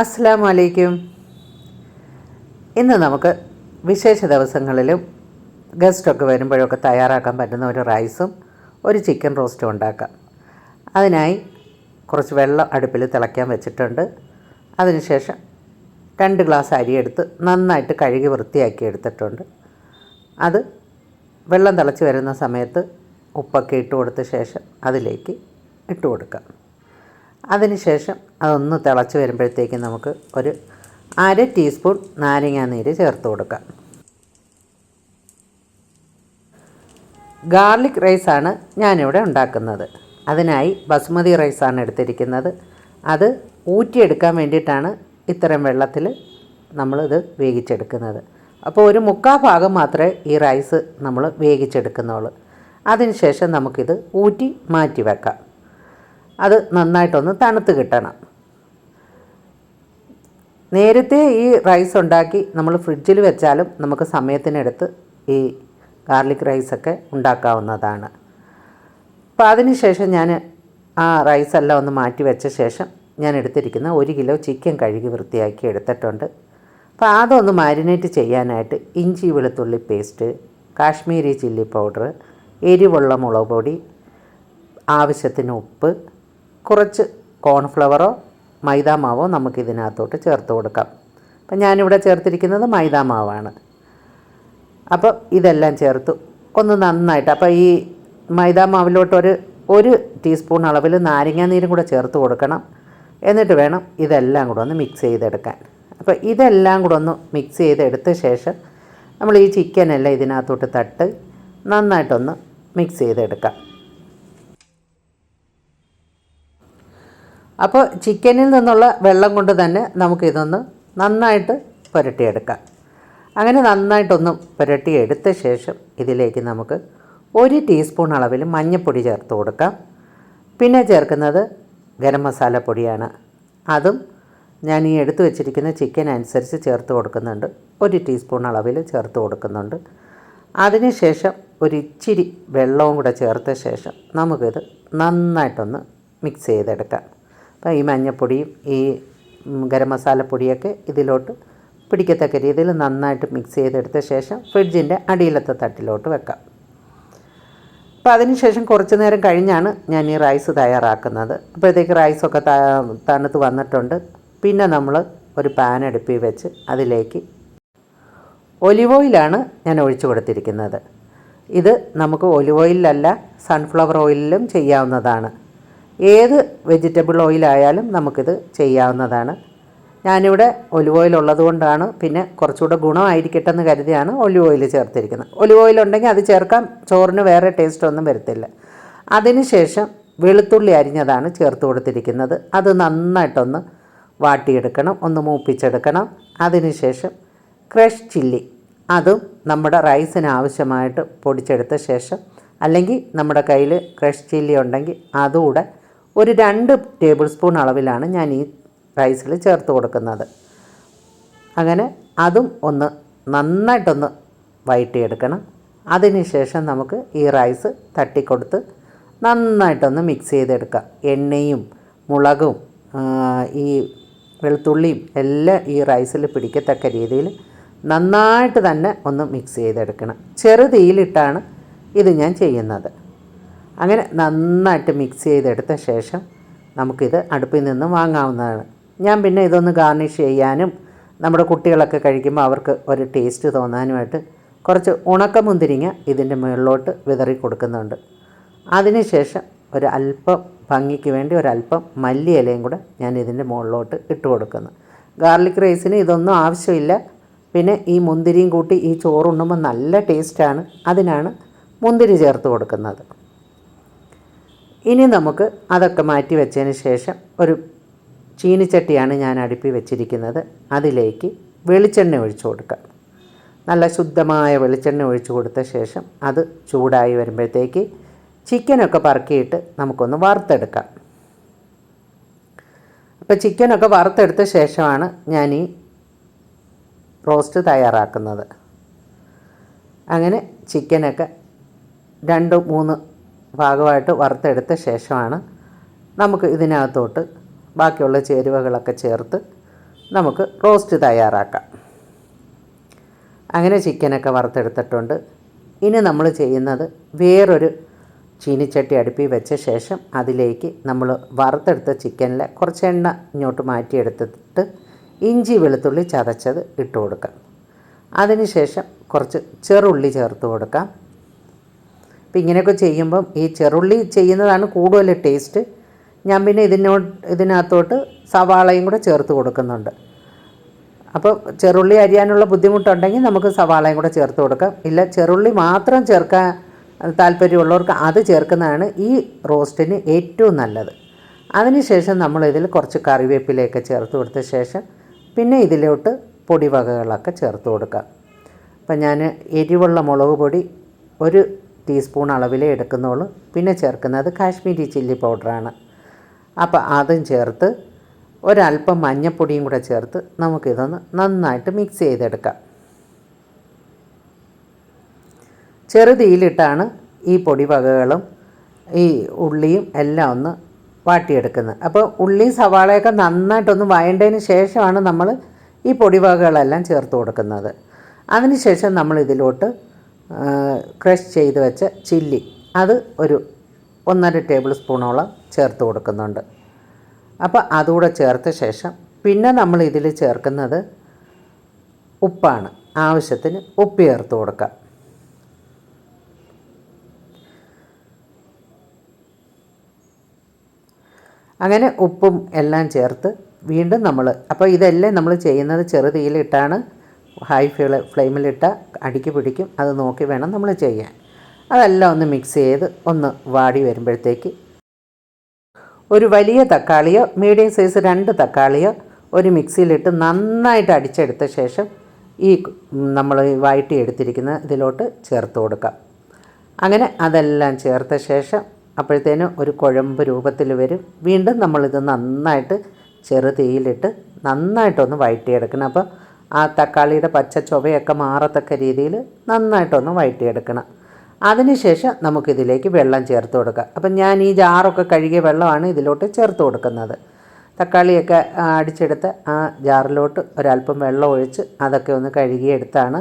അസ്സാം വലൈക്കും ഇന്ന് നമുക്ക് വിശേഷ ദിവസങ്ങളിലും ഗസ്റ്റൊക്കെ വരുമ്പോഴൊക്കെ തയ്യാറാക്കാൻ പറ്റുന്ന ഒരു റൈസും ഒരു ചിക്കൻ റോസ്റ്റും ഉണ്ടാക്കാം. അതിനായി കുറച്ച് വെള്ളം അടുപ്പിൽ തിളയ്ക്കാൻ വെച്ചിട്ടുണ്ട്. അതിനുശേഷം രണ്ട് ഗ്ലാസ് അരിയെടുത്ത് നന്നായിട്ട് കഴുകി വൃത്തിയാക്കി എടുത്തിട്ടുണ്ട്. അത് വെള്ളം തിളച്ച് വരുന്ന സമയത്ത് ഉപ്പൊക്കെ ഇട്ട് കൊടുത്ത ശേഷം അതിലേക്ക് ഇട്ട് കൊടുക്കാം. അതിനുശേഷം അതൊന്ന് തിളച്ച് വരുമ്പോഴത്തേക്കും നമുക്ക് ഒരു അര ടീസ്പൂൺ നാരങ്ങാനീര് ചേർത്ത് കൊടുക്കാം. ഗാർലിക് റൈസാണ് ഞാനിവിടെ ഉണ്ടാക്കുന്നത്. അതിനായി ബസുമതി റൈസാണ് എടുത്തിരിക്കുന്നത്. അത് ഊറ്റിയെടുക്കാൻ വേണ്ടിയിട്ടാണ് ഇത്തരം വെള്ളത്തിൽ നമ്മളിത് വേവിച്ചെടുക്കുന്നത്. അപ്പോൾ ഒരു മുക്കാൽ ഭാഗം മാത്രമേ ഈ റൈസ് നമ്മൾ വേവിച്ചെടുക്കുന്നുള്ളൂ. അതിനുശേഷം നമുക്കിത് ഊറ്റി മാറ്റി വെക്കാം. അത് നന്നായിട്ടൊന്ന് തണുത്ത് കിട്ടണം. നേരത്തെ ഈ റൈസ് ഉണ്ടാക്കി നമ്മൾ ഫ്രിഡ്ജിൽ വെച്ചാലും നമുക്ക് സമയത്തിനടുത്ത് ഈ ഗാർലിക് റൈസൊക്കെ ഉണ്ടാക്കാവുന്നതാണ്. അപ്പോൾ അതിനുശേഷം ഞാൻ ആ റൈസെല്ലാം ഒന്ന് മാറ്റി വെച്ച ശേഷം ഞാൻ എടുത്തിരിക്കുന്ന ഒരു കിലോ ചിക്കൻ കഴുകി വൃത്തിയാക്കി എടുത്തിട്ടുണ്ട്. അപ്പോൾ അതൊന്ന് മാരിനേറ്റ് ചെയ്യാനായിട്ട് ഇഞ്ചി വെളുത്തുള്ളി പേസ്റ്റ് കാശ്മീരി ചില്ലി പൗഡർ എരിവുള്ള മുളക് പൊടി ആവശ്യത്തിന് ഉപ്പ് കുറച്ച് കോൺഫ്ലവറോ മൈദാമാവോ നമുക്ക് ഇതിനകത്തോട്ട് ചേർത്ത് കൊടുക്കാം. അപ്പം ഞാനിവിടെ ചേർത്തിരിക്കുന്നത് മൈദാമാവാണ്. അപ്പോൾ ഇതെല്ലാം ചേർത്ത്. ഒന്ന് നന്നായിട്ട് അപ്പോൾ ഈ മൈദാമാവിലോട്ടൊരു ഒരു ടീസ്പൂൺ അളവിൽ നാരങ്ങാനീരും കൂടെ ചേർത്ത് കൊടുക്കണം. എന്നിട്ട് വേണം ഇതെല്ലാം കൂടെ ഒന്ന് മിക്സ് ചെയ്തെടുക്കാൻ. അപ്പോൾ ഇതെല്ലാം കൂടെ ഒന്ന് മിക്സ് ചെയ്തെടുത്ത ശേഷം നമ്മൾ ഈ ചിക്കനെല്ലാം ഇതിനകത്തോട്ട് തട്ട് നന്നായിട്ടൊന്ന് മിക്സ് ചെയ്തെടുക്കാം. അപ്പോൾ ചിക്കനിൽ നിന്നുള്ള വെള്ളം കൊണ്ട് തന്നെ നമുക്കിതൊന്ന് നന്നായിട്ട് പുരട്ടിയെടുക്കാം. അങ്ങനെ നന്നായിട്ടൊന്ന് പുരട്ടിയെടുത്ത ശേഷം ഇതിലേക്ക് നമുക്ക് ഒരു ടീസ്പൂൺ അളവിൽ മഞ്ഞൾപ്പൊടി ചേർത്ത് കൊടുക്കാം. പിന്നെ ചേർക്കുന്നത് ഗരം മസാല പൊടിയാണ്. അതും ഞാൻ ഈ എടുത്തു വെച്ചിരിക്കുന്ന ചിക്കൻ അനുസരിച്ച് ചേർത്ത് കൊടുക്കുന്നുണ്ട്. ഒരു ടീസ്പൂൺ അളവിൽ ചേർത്ത് കൊടുക്കുന്നുണ്ട്. അതിനുശേഷം ഒരു ഇച്ചിരി വെള്ളവും കൂടെ ചേർത്ത ശേഷം നമുക്കിത് നന്നായിട്ടൊന്ന് മിക്സ് ചെയ്തെടുക്കാം. അപ്പോൾ ഈ മഞ്ഞൾപ്പൊടിയും ഈ ഗരം മസാലപ്പൊടിയൊക്കെ ഇതിലോട്ട് പിടിക്കത്തക്ക രീതിയിൽ നന്നായിട്ട് മിക്സ് ചെയ്തെടുത്ത ശേഷം ഫ്രിഡ്ജിന്റെ അടിയിലത്തെ തട്ടിലോട്ട് വെക്കാം. അപ്പോൾ അതിനുശേഷം കുറച്ച് നേരം കഴിഞ്ഞാണ് ഞാൻ ഈ റൈസ് തയ്യാറാക്കുന്നത്. അപ്പോഴത്തേക്ക് റൈസൊക്കെ തണുത്ത് വന്നിട്ടുണ്ട്. പിന്നെ നമ്മൾ ഒരു പാൻ അടുപ്പിൽ വെച്ച് അതിലേക്ക് ഒലിവ് ഓയിലാണ് ഞാൻ ഒഴിച്ചു കൊടുത്തിരിക്കുന്നത്. ഇത് നമുക്ക് ഒലിവ് ഓയിലല്ല സൺഫ്ലവർ ഓയിലിലും ചെയ്യാവുന്നതാണ്. ഏത് വെജിറ്റബിൾ ഓയിലായാലും നമുക്കിത് ചെയ്യാവുന്നതാണ്. ഞാനിവിടെ ഒലിവ് ഓയിൽ ഉള്ളതുകൊണ്ടാണ് പിന്നെ കുറച്ചുകൂടെ ഗുണമായിരിക്കട്ടെ എന്ന് കരുതിയാണ് ഒലിവ് ഓയിൽ ചേർത്തിരിക്കുന്നത്. ഒലിവ് ഓയിൽ ഉണ്ടെങ്കിൽ അത് ചേർക്കാം ചോറിന് വേറെ ടേസ്റ്റ് ഒന്നും വരത്തില്ല. അതിനുശേഷം വെളുത്തുള്ളി അരിഞ്ഞതാണ് ചേർത്ത് കൊടുത്തിരിക്കുന്നത്. അത് നന്നായിട്ടൊന്ന് വാട്ടിയെടുക്കണം ഒന്ന് മൂപ്പിച്ചെടുക്കണം. അതിനുശേഷം ക്രഷ് ചില്ലി. അതും നമ്മുടെ റൈസിന് ആവശ്യമായിട്ട് പൊടിച്ചെടുത്ത ശേഷം അല്ലെങ്കിൽ നമ്മുടെ കയ്യിൽ ക്രഷ് ചില്ലി ഉണ്ടെങ്കിൽ അതുകൂടെ ഒരു രണ്ട് ടേബിൾ സ്പൂൺ അളവിലാണ് ഞാൻ ഈ റൈസിൽ ചേർത്ത് കൊടുക്കുന്നത്. അങ്ങനെ അതും ഒന്ന് നന്നായിട്ടൊന്ന് വഴറ്റിയെടുക്കണം അതിനുശേഷം നമുക്ക് ഈ റൈസ് തട്ടിക്കൊടുത്ത് നന്നായിട്ടൊന്ന് മിക്സ് ചെയ്തെടുക്കാം എണ്ണയും മുളകും ഈ വെളുത്തുള്ളിയും എല്ലാം ഈ റൈസിൽ പിടിക്കത്തക്ക രീതിയിൽ നന്നായിട്ട് തന്നെ ഒന്ന് മിക്സ് ചെയ്തെടുക്കണം. ചെറുതീയിലിട്ടാണ് ഇത് ഞാൻ ചെയ്യുന്നത്. അങ്ങനെ നന്നായിട്ട് മിക്സ് ചെയ്തെടുത്ത ശേഷം നമുക്കിത് അടുപ്പിൽ നിന്ന് വാങ്ങാവുന്നതാണ്. ഞാൻ പിന്നെ ഇതൊന്ന് ഗാർണിഷ് ചെയ്യാനും നമ്മുടെ കുട്ടികളൊക്കെ കഴിക്കുമ്പോൾ അവർക്ക് ഒരു ടേസ്റ്റ് തോന്നാനുമായിട്ട് കുറച്ച് ഉണക്കമുന്തിരിങ്ങ ഇതിന്റെ മുകളിലോട്ട് വിതറി കൊടുക്കുന്നുണ്ട്. അതിനുശേഷം ഒരു അല്പം ഭംഗിക്ക് വേണ്ടി ഒരല്പം മല്ലി ഇലയും കൂടെ ഞാൻ ഇതിന്റെ മുകളിലോട്ട് ഇട്ട് കൊടുക്കുന്നു. ഗാർലിക് റൈസിന് ഇതൊന്നും ആവശ്യമില്ല. പിന്നെ ഈ മുന്തിരിയും കൂട്ടി ഈ ചോറുണ്ണുമ്പോൾ നല്ല ടേസ്റ്റാണ് അതിനാണ് മുന്തിരി ചേർത്ത് കൊടുക്കുന്നത്. ഇനി നമുക്ക് അതൊക്കെ മാറ്റി വെച്ചതിന് ശേഷം ഒരു ചീനിച്ചട്ടിയാണ് ഞാൻ അടുപ്പി വെച്ചിരിക്കുന്നത്. അതിലേക്ക് വെളിച്ചെണ്ണ ഒഴിച്ചു കൊടുക്കാം. നല്ല ശുദ്ധമായ വെളിച്ചെണ്ണ ഒഴിച്ചു കൊടുത്ത ശേഷം അത് ചൂടായി വരുമ്പോഴത്തേക്ക് ചിക്കനൊക്കെ പറക്കിയിട്ട് നമുക്കൊന്ന് വറുത്തെടുക്കാം. അപ്പോൾ ചിക്കനൊക്കെ വറുത്തെടുത്ത ശേഷമാണ് ഞാൻ ഈ റോസ്റ്റ് തയ്യാറാക്കുന്നത്. അങ്ങനെ ചിക്കനൊക്കെ രണ്ട് മൂന്ന് ഭാഗമായിട്ട് വറുത്തെടുത്ത ശേഷമാണ് നമുക്ക് ഇതിനകത്തോട്ട് ബാക്കിയുള്ള ചേരുവകളൊക്കെ ചേർത്ത് നമുക്ക് റോസ്റ്റ് തയ്യാറാക്കാം. അങ്ങനെ ചിക്കനൊക്കെ വറുത്തെടുത്തിട്ടുണ്ട്. ഇനി നമ്മൾ ചെയ്യുന്നത് വേറൊരു ചീനിച്ചട്ടി അടുപ്പി വെച്ച ശേഷം അതിലേക്ക് നമ്മൾ വറുത്തെടുത്ത ചിക്കനിലെ കുറച്ച് എണ്ണ ഇങ്ങോട്ട് മാറ്റിയെടുത്തിട്ട് ഇഞ്ചി വെളുത്തുള്ളി ചതച്ചത് ഇട്ട് കൊടുക്കാം. അതിനുശേഷം കുറച്ച് ചെറുള്ളി ചേർത്ത് കൊടുക്കാം. അപ്പം ഇങ്ങനെയൊക്കെ ചെയ്യുമ്പം ഈ ചെറുള്ളി ചെയ്യുന്നതാണ് കൂടുതൽ ടേസ്റ്റ്. ഞാൻ പിന്നെ ഇതിനോ ഇതിനകത്തോട്ട് സവാളയും കൂടെ ചേർത്ത് കൊടുക്കുന്നുണ്ട്. അപ്പോൾ ചെറുള്ളി അരിയാനുള്ള ബുദ്ധിമുട്ടുണ്ടെങ്കിൽ നമുക്ക് സവാളയും കൂടെ ചേർത്ത് കൊടുക്കാം. ഇല്ല ചെറുള്ളി മാത്രം ചേർക്കാൻ താല്പര്യമുള്ളവർക്ക് അത് ചേർക്കുന്നതാണ് ഈ റോസ്റ്റിന് ഏറ്റവും നല്ലത്. അതിനുശേഷം നമ്മളിതിൽ കുറച്ച് കറിവേപ്പിലയൊക്കെ ചേർത്ത് കൊടുത്ത ശേഷം പിന്നെ ഇതിലോട്ട് പൊടിവകകളൊക്കെ ചേർത്ത് കൊടുക്കാം. അപ്പം ഞാൻ എരിവുള്ള മുളക് പൊടി ഒരു ടീസ്പൂൺ അളവിലേ എടുക്കുന്നുള്ളൂ. പിന്നെ ചേർക്കുന്നത് കാശ്മീരി ചില്ലി പൗഡറാണ്. അപ്പോൾ അതും ചേർത്ത് ഒരല്പം മഞ്ഞപ്പൊടിയും കൂടെ ചേർത്ത് നമുക്കിതൊന്ന് നന്നായിട്ട് മിക്സ് ചെയ്തെടുക്കാം. ചെറുതീയിലിട്ടാണ് ഈ പൊടി വകകളും ഈ ഉള്ളിയും എല്ലാം ഒന്ന് വാട്ടിയെടുക്കുന്നത്. അപ്പോൾ ഉള്ളി സവാളയൊക്കെ നന്നായിട്ടൊന്ന് വഴണ്ടതിന് ശേഷമാണ് നമ്മൾ ഈ പൊടി വകകളെല്ലാം ചേർത്ത് കൊടുക്കുന്നത്. അതിനുശേഷം നമ്മൾ ഇതിലോട്ട് ക്രഷ് ചെയ്ത് വെച്ച ചില്ലി. അത് ഒരു ഒന്നര ടേബിൾ സ്പൂണോളം ചേർത്ത് കൊടുക്കുന്നുണ്ട്. അപ്പോൾ അതുകൂടെ ചേർത്ത ശേഷം പിന്നെ നമ്മൾ ഇതിൽ ചേർക്കുന്നത് ഉപ്പാണ്. ആവശ്യത്തിന് ഉപ്പ് ചേർത്ത് കൊടുക്കാം അങ്ങനെ ഉപ്പും എല്ലാം ചേർത്ത് വീണ്ടും നമ്മൾ അപ്പോൾ ഇതെല്ലാം നമ്മൾ ചെയ്യുന്നത് ചെറുതീയിലിട്ടാണ് ഹൈ ഫ്ല ഫ്ലെയിമിലിട്ട് അടിക്ക് പിടിക്കും. അത് നോക്കി വേണം നമ്മൾ ചെയ്യാൻ. അതെല്ലാം ഒന്ന് മിക്സ് ചെയ്ത് ഒന്ന് വാടി വരുമ്പോഴത്തേക്ക് ഒരു വലിയ തക്കാളിയോ മീഡിയം സൈസ് രണ്ട് തക്കാളിയോ ഒരു മിക്സിയിലിട്ട് നന്നായിട്ട് അടിച്ചെടുത്ത ശേഷം ഈ നമ്മൾ വഴറ്റി എടുത്തിരിക്കുന്ന ഇതിലോട്ട് ചേർത്ത് കൊടുക്കാം. അങ്ങനെ അതെല്ലാം ചേർത്ത ശേഷം അപ്പോഴത്തേനും ഒരു കുഴമ്പ് രൂപത്തിൽ വരും. വീണ്ടും നമ്മളിത് നന്നായിട്ട് ചെറു തീയിലിട്ട് നന്നായിട്ടൊന്ന് വഴറ്റിയെടുക്കണം അപ്പോൾ ആ തക്കാളിയുടെ പച്ച ചുവയൊക്കെ മാറത്തക്ക രീതിയിൽ നന്നായിട്ടൊന്ന് വഴറ്റിയെടുക്കണം. അതിനുശേഷം നമുക്കിതിലേക്ക് വെള്ളം ചേർത്ത് കൊടുക്കുക. അപ്പം ഞാൻ ഈ ജാറൊക്കെ കഴുകിയ വെള്ളമാണ് ഇതിലോട്ട് ചേർത്ത് കൊടുക്കുന്നത്. തക്കാളിയൊക്കെ അടിച്ചെടുത്ത് ആ ജാറിലോട്ട് ഒരല്പം വെള്ളം ഒഴിച്ച് അതൊക്കെ ഒന്ന് കഴുകിയെടുത്താണ്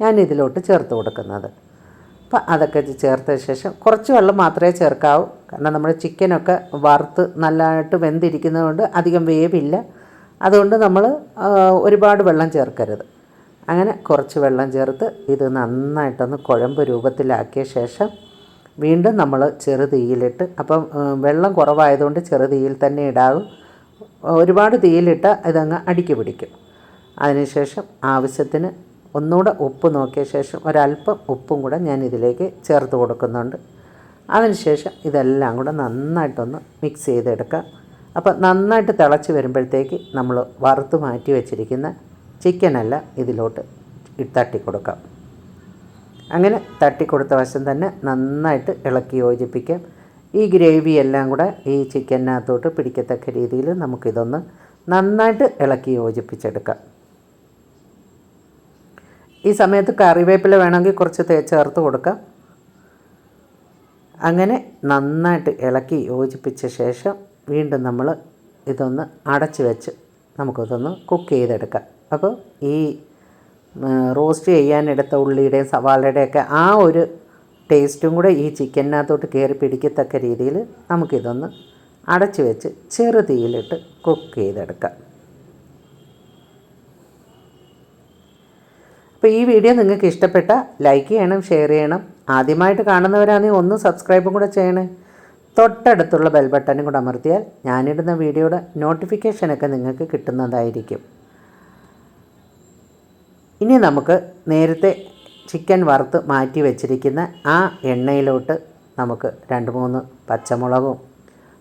ഞാൻ ഇതിലോട്ട് ചേർത്ത് കൊടുക്കുന്നത്. അപ്പം അതൊക്കെ ചേർത്ത ശേഷം കുറച്ച് വെള്ളം മാത്രമേ ചേർക്കാവൂ. കാരണം നമ്മുടെ ചിക്കനൊക്കെ വറുത്ത് നല്ലതായിട്ട് വെന്തിരിക്കുന്നതുകൊണ്ട് അധികം വേവില്ല. അതുകൊണ്ട് നമ്മൾ ഒരുപാട് വെള്ളം ചേർക്കരുത്. അങ്ങനെ കുറച്ച് വെള്ളം ചേർത്ത് ഇത് നന്നായിട്ടൊന്ന് കുഴമ്പ് രൂപത്തിലാക്കിയ ശേഷം വീണ്ടും നമ്മൾ ചെറു തീയിലിട്ട് അപ്പം വെള്ളം കുറവായതുകൊണ്ട് ചെറു തീയിൽ തന്നെ ഇടാവും. ഒരുപാട് തീയിലിട്ട് ഇതങ്ങ് അടുക്കി പിടിക്കും. അതിനുശേഷം ആവശ്യത്തിന് ഒന്നുകൂടെ ഉപ്പ് നോക്കിയ ശേഷം ഒരല്പം ഉപ്പും കൂടെ ഞാൻ ഇതിലേക്ക് ചേർത്ത് കൊടുക്കുന്നുണ്ട്. അതിനുശേഷം ഇതെല്ലാം കൂടെ നന്നായിട്ടൊന്ന് മിക്സ് ചെയ്തെടുക്കാം. അപ്പോൾ നന്നായിട്ട് തിളച്ച് വരുമ്പോഴത്തേക്ക് നമ്മൾ വറുത്ത് മാറ്റി വെച്ചിരിക്കുന്ന ചിക്കനല്ല ഇതിലോട്ട് തട്ടി കൊടുക്കാം അങ്ങനെ തട്ടിക്കൊടുത്ത വശം തന്നെ നന്നായിട്ട് ഇളക്കി യോജിപ്പിക്കാം. ഈ ഗ്രേവി എല്ലാം കൂടെ ഈ ചിക്കനകത്തോട്ട് പിടിക്കത്തക്ക രീതിയിൽ നമുക്കിതൊന്ന് നന്നായിട്ട് ഇളക്കി യോജിപ്പിച്ചെടുക്കാം. ഈ സമയത്ത് കറിവേപ്പില വേണമെങ്കിൽ കുറച്ച് തേ ചേർത്ത് കൊടുക്കാം. അങ്ങനെ നന്നായിട്ട് ഇളക്കി യോജിപ്പിച്ച ശേഷം വീണ്ടും നമ്മൾ ഇതൊന്ന് അടച്ച് വെച്ച് നമുക്കിതൊന്ന് കുക്ക് ചെയ്തെടുക്കാം. അപ്പോൾ ഈ റോസ്റ്റ് ചെയ്യാനെടുത്ത ഉള്ളിയുടെയും സവാളയുടെയൊക്കെ ആ ഒരു ടേസ്റ്റും കൂടെ ഈ ചിക്കനകത്തോട്ട് കയറി പിടിക്കത്തക്ക രീതിയിൽ നമുക്കിതൊന്ന് അടച്ച് വെച്ച് ചെറു തീയിലിട്ട് കുക്ക് ചെയ്തെടുക്കാം. അപ്പോൾ ഈ വീഡിയോ നിങ്ങൾക്ക് ഇഷ്ടപ്പെട്ട ലൈക്ക് ചെയ്യണം ഷെയർ ചെയ്യണം. ആദ്യമായിട്ട് കാണുന്നവരാണെങ്കിൽ ഒന്ന് സബ്സ്ക്രൈബും കൂടെ ചെയ്യണേ. തൊട്ടടുത്തുള്ള ബെൽ ബട്ടനും കൂടെ അമർത്തിയാൽ ഞാനിടുന്ന വീഡിയോയുടെ നോട്ടിഫിക്കേഷനൊക്കെ നിങ്ങൾക്ക് കിട്ടുന്നതായിരിക്കും. ഇനി നമുക്ക് നേരത്തെ ചിക്കൻ വറുത്ത് മാറ്റി വെച്ചിരിക്കുന്ന ആ എണ്ണയിലോട്ട് നമുക്ക് രണ്ട് മൂന്ന് പച്ചമുളകും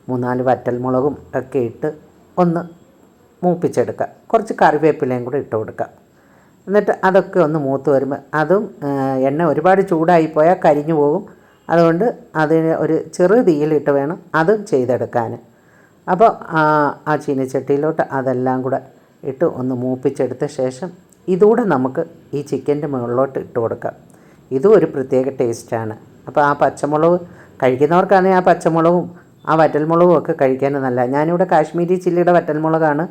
മൂന്നാൽ വറ്റൽമുളകും ഒക്കെ ഇട്ട് ഒന്ന് മൂപ്പിച്ചെടുക്കുക കുറച്ച് കറിവേപ്പിലയും കൂടെ ഇട്ട് കൊടുക്കുക എന്നിട്ട് അതൊക്കെ ഒന്ന് മൂത്ത് വരുമ്പോൾ അതും എണ്ണ ഒരുപാട് ചൂടായി പോയാൽ കരിഞ്ഞു പോകും. അതുകൊണ്ട് അതിന് ഒരു ചെറു തീയിലിട്ട് വേണം അതും ചെയ്തെടുക്കാൻ. അപ്പോൾ ആ ചീനച്ചട്ടിയിലോട്ട് അതെല്ലാം കൂടെ ഇട്ട് ഒന്ന് മൂപ്പിച്ചെടുത്ത ശേഷം ഇതുകൂടെ നമുക്ക് ഈ ചിക്കന്റെ മുകളിലോട്ട് ഇട്ട് കൊടുക്കാം. ഇതും ഒരു പ്രത്യേക ടേസ്റ്റാണ്. അപ്പോൾ ആ പച്ചമുളക് കഴിക്കുന്നവർക്കാണെങ്കിൽ ആ പച്ചമുളകും ആ വറ്റൽമുളകും ഒക്കെ കഴിക്കാൻ നല്ല. ഞാനിവിടെ കാശ്മീരി ചില്ലിയുടെ വറ്റൽമുളകാണ്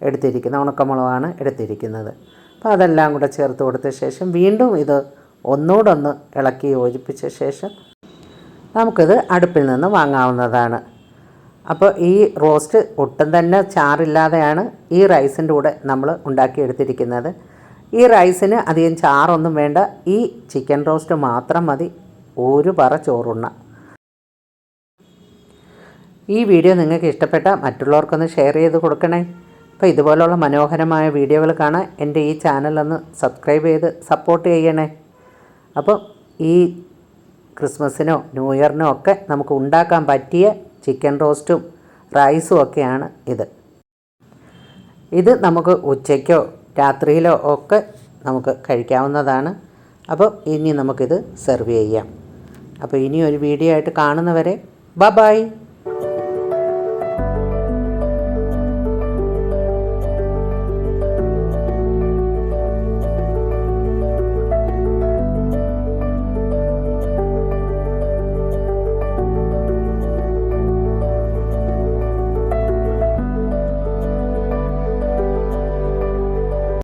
എടുത്തിരിക്കുന്നത് ഉണക്കമുളകാണ് എടുത്തിരിക്കുന്നത്. അപ്പോൾ അതെല്ലാം കൂടെ ചേർത്ത് കൊടുത്ത ശേഷം വീണ്ടും ഇത് ഒന്നോടൊന്ന് ഇളക്കി യോജിപ്പിച്ച ശേഷം നമുക്കിത് അടുപ്പിൽ നിന്ന് വാങ്ങാവുന്നതാണ്. അപ്പോൾ ഈ റോസ്റ്റ് ഒട്ടും തന്നെ ചാറില്ലാതെയാണ് ഈ റൈസിന്റെ കൂടെ നമ്മൾ ഉണ്ടാക്കിയെടുത്തിരിക്കുന്നത്. ഈ റൈസിന് അധികം ചാറൊന്നും വേണ്ട. ഈ ചിക്കൻ റോസ്റ്റ് മാത്രം മതി. ഒരു പറ ചോറുണ്ണ. ഈ വീഡിയോ നിങ്ങൾക്ക് ഇഷ്ടപ്പെട്ട മറ്റുള്ളവർക്കൊന്ന് ഷെയർ ചെയ്ത് കൊടുക്കണേ. അപ്പോൾ ഇതുപോലുള്ള മനോഹരമായ വീഡിയോകൾ കാണാൻ എന്റെ ഈ ചാനലൊന്ന് സബ്സ്ക്രൈബ് ചെയ്ത് സപ്പോർട്ട് ചെയ്യണേ. അപ്പോൾ ഈ ക്രിസ്മസിനോ ന്യൂ ഇയറിനോ ഒക്കെ നമുക്ക് ഉണ്ടാക്കാൻ പറ്റിയ ചിക്കൻ റോസ്റ്റും റൈസും ഒക്കെയാണ് ഇത്. ഇത് നമുക്ക് ഉച്ചയ്ക്കോ രാത്രിയിലോ ഒക്കെ നമുക്ക് കഴിക്കാവുന്നതാണ്. അപ്പോൾ ഇനി നമുക്കിത് സെർവ് ചെയ്യാം. അപ്പോൾ ഇനി ഒരു വീഡിയോ ആയിട്ട് കാണുന്നവരെ ബ ബായ്